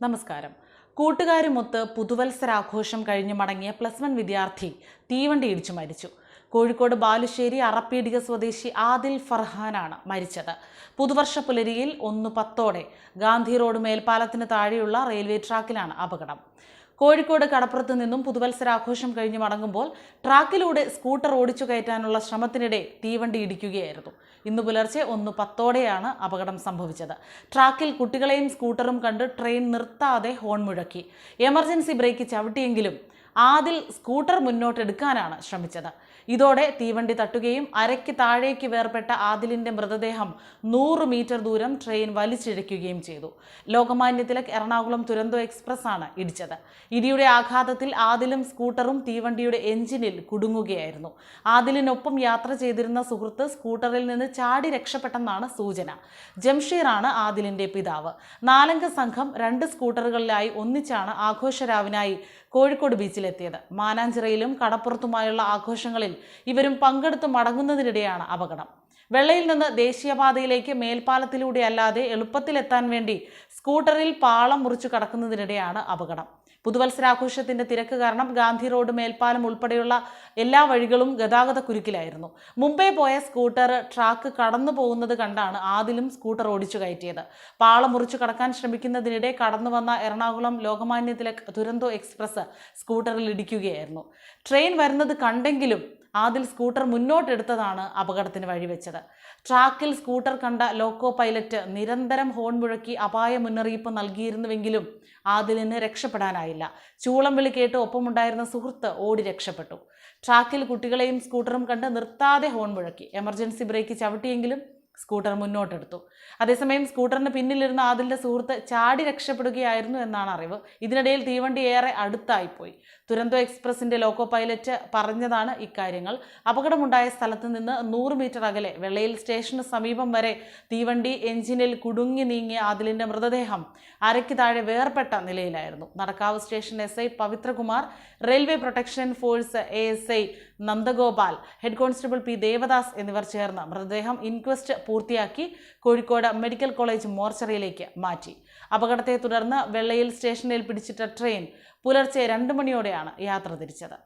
നമസ്കാരം. കൂട്ടുകാരുമൊത്ത് പുതുവത്സരാഘോഷം കഴിഞ്ഞ് മടങ്ങിയ പ്ലസ് വൺ വിദ്യാർത്ഥി തീവണ്ടി ഇടിച്ചു മരിച്ചു. കോഴിക്കോട് ബാലുശ്ശേരി അറപ്പീടിക സ്വദേശി ആദിൽ ഫർഹാനാണ് മരിച്ചത്. പുതുവർഷ പുലരിയിൽ ഒന്ന് പത്തോടെ ഗാന്ധി റോഡ് മേൽപ്പാലത്തിന് താഴെയുള്ള റെയിൽവേ ട്രാക്കിലാണ് അപകടം. കോഴിക്കോട് കടപ്പുറത്ത് നിന്നും പുതുവത്സരാഘോഷം കഴിഞ്ഞ് മടങ്ങുമ്പോൾ ട്രാക്കിലൂടെ സ്കൂട്ടർ ഓടിച്ചു കയറ്റാനുള്ള ശ്രമത്തിനിടെ തീവണ്ടി ഇടിക്കുകയായിരുന്നു. ഇന്ന് പുലർച്ചെ ഒന്ന് പത്തോടെയാണ് അപകടം സംഭവിച്ചത്. ട്രാക്കിൽ കുട്ടികളെയും സ്കൂട്ടറും കണ്ട് ട്രെയിൻ നിർത്താതെ ഹോൺ മുഴക്കി. എമർജൻസി ബ്രേക്ക് ചവിട്ടിയെങ്കിലും ആദിൽ സ്കൂട്ടർ മുന്നോട്ടെടുക്കാനാണ് ശ്രമിച്ചത്. ഇതോടെ തീവണ്ടി തട്ടുകയും അരയ്ക്ക് താഴേക്ക് വേർപെട്ട ആദിലിന്റെ മൃതദേഹം നൂറ് മീറ്റർ ദൂരം ട്രെയിൻ വലിച്ചിഴയ്ക്കുകയും ചെയ്തു. ലോകമാന്യ തിലക് എറണാകുളം തുരന്തോ എക്സ്പ്രസ് ആണ് ഇടിച്ചത്. ഇടിയുടെ ആഘാതത്തിൽ ആദിലും സ്കൂട്ടറും തീവണ്ടിയുടെ എഞ്ചിനിൽ കുടുങ്ങുകയായിരുന്നു. ആദിലിനൊപ്പം യാത്ര ചെയ്തിരുന്ന സുഹൃത്ത് സ്കൂട്ടറിൽ നിന്ന് ചാടി രക്ഷപ്പെട്ടെന്നാണ് സൂചന. ജംഷീറാണ് ആദിലിന്റെ പിതാവ്. നാലംഗ സംഘം രണ്ട് സ്കൂട്ടറുകളിലായി ഒന്നിച്ചാണ് ആഘോഷരാവിനായി കോഴിക്കോട് ബീച്ചിലെത്തിയത് മാനാഞ്ചിറയിലും കടപ്പുറത്തുമായുള്ള ആഘോഷങ്ങളിൽ ഇവരും പങ്കെടുത്ത് മടങ്ങുന്നതിനിടെയാണ് അപകടം. വെള്ളയിൽ നിന്ന് ദേശീയപാതയിലേക്ക് മേൽപ്പാലത്തിലൂടെ അല്ലാതെ എളുപ്പത്തിലെത്താൻ വേണ്ടി സ്കൂട്ടറിൽ പാളം മുറിച്ചു കടക്കുന്നതിനിടെയാണ് അപകടം. പുതുവത്സരാഘോഷത്തിന്റെ തിരക്ക് കാരണം ഗാന്ധി റോഡ് മേൽപ്പാലം ഉൾപ്പെടെയുള്ള എല്ലാ വഴികളും ഗതാഗത കുരുക്കിലായിരുന്നു മുംബൈ പോയ സ്കൂട്ടർ ട്രാക്ക് കടന്നു പോകുന്നത് കണ്ടാണ് ആദിലും സ്കൂട്ടർ ഓടിച്ചു കയറ്റിയത്. പാളം മുറിച്ചു കടക്കാൻ ശ്രമിക്കുന്നതിനിടെ കടന്നു വന്ന എറണാകുളം ലോകമാന്യ തിലക് ദുരന്തോ എക്സ്പ്രസ് സ്കൂട്ടറിൽ ഇടിക്കുകയായിരുന്നു. ട്രെയിൻ വരുന്നത് കണ്ടെങ്കിലും ആദിൽ സ്കൂട്ടർ മുന്നോട്ടെടുത്തതാണ് അപകടത്തിന് വഴിവെച്ചത്. ട്രാക്കിൽ സ്കൂട്ടർ കണ്ട ലോക്കോ പൈലറ്റ് നിരന്തരം ഹോൺ മുഴക്കി അപായ മുന്നറിയിപ്പ് നൽകിയിരുന്നുവെങ്കിലും ആദിലിന് രക്ഷപ്പെടാനായില്ല ചൂളം വിളി കേട്ട് ഒപ്പമുണ്ടായിരുന്ന സുഹൃത്ത് ഓടി രക്ഷപ്പെട്ടു. ട്രാക്കിൽ കുട്ടികളെയും സ്കൂട്ടറും കണ്ട് നിർത്താതെ ഹോൺ മുഴക്കി. എമർജൻസി ബ്രേക്ക് ചവിട്ടിയെങ്കിലും സ്കൂട്ടർ മുന്നോട്ടെടുത്തു. അതേസമയം സ്കൂട്ടറിന് പിന്നിലിരുന്ന ആദിലിന്റെ സുഹൃത്ത് ചാടി രക്ഷപ്പെടുകയായിരുന്നു എന്നാണ് അറിവ്. ഇതിനിടയിൽ തീവണ്ടി ഏറെ അടുത്തായിപ്പോയി. തുരന്തോ എക്സ്പ്രസിന്റെ ലോക്കോ പൈലറ്റ് പറഞ്ഞതാണ് ഇക്കാര്യങ്ങൾ. അപകടമുണ്ടായ സ്ഥലത്ത് നിന്ന് നൂറ് മീറ്റർ അകലെ വെള്ളയിൽ സ്റ്റേഷന് സമീപം വരെ തീവണ്ടി എഞ്ചിനിൽ കുടുങ്ങി നീങ്ങിയ ആദിലിന്റെ മൃതദേഹം അരയ്ക്ക് താഴെ വേർപെട്ട നിലയിലായിരുന്നു. Nadakkavu station S I Pavithrakumar railway protection force A S I Nandagopal head constable P Devadas എന്നിവർ ചേർന്ന് മൃതദേഹം ഇൻക്വസ്റ്റ് പൂർത്തിയാക്കി കോഴിക്കോട് മെഡിക്കൽ കോളേജ് മോർച്ചറിയിലേക്ക് മാറ്റി. അപകടത്തെ തുടർന്ന് വെള്ളയിൽ സ്റ്റേഷനിൽ പിടിച്ചിട്ട ട്രെയിൻ പുലർച്ചെ രണ്ട് മണിയോടെയാണ് യാത്ര തിരിച്ചത്.